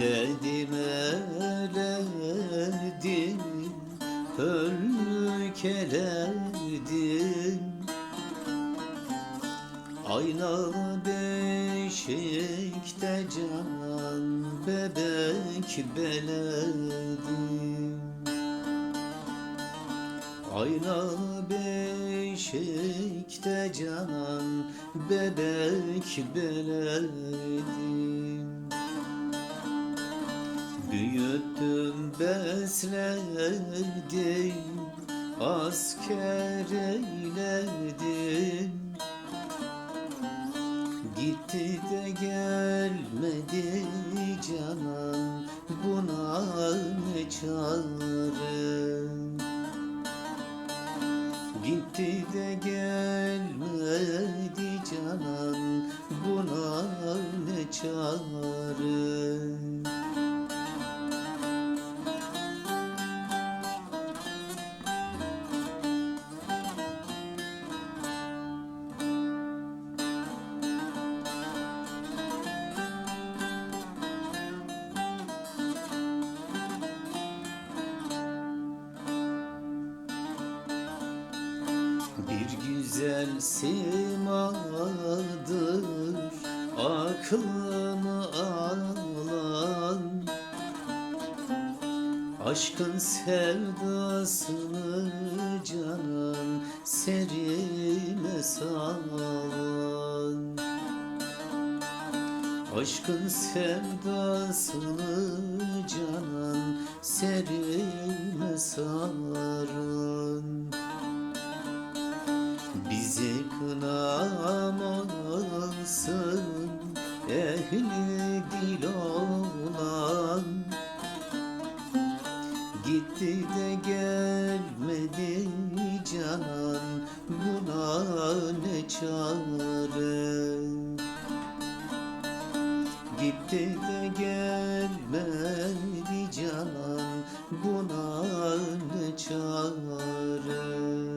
Eledim eledim Hölkeledim Aynalı beşikte can Bebek beledim Aynalı beşikte canan Bebek beledim Büyüttüm besledim Asker eyledim. Gitti de gelmedi canan Buna ne çare Gitti de gelmedi canan Buna ne çare güzel simadır. Aklımı alan Aşkın sevdasını canan serime salan. Aşkın sevdasını canan serime sarın kınamasın ehli dil olan. Gitti de gelmedi canan buna ne çare? Gitti de gelmedi canan buna ne çare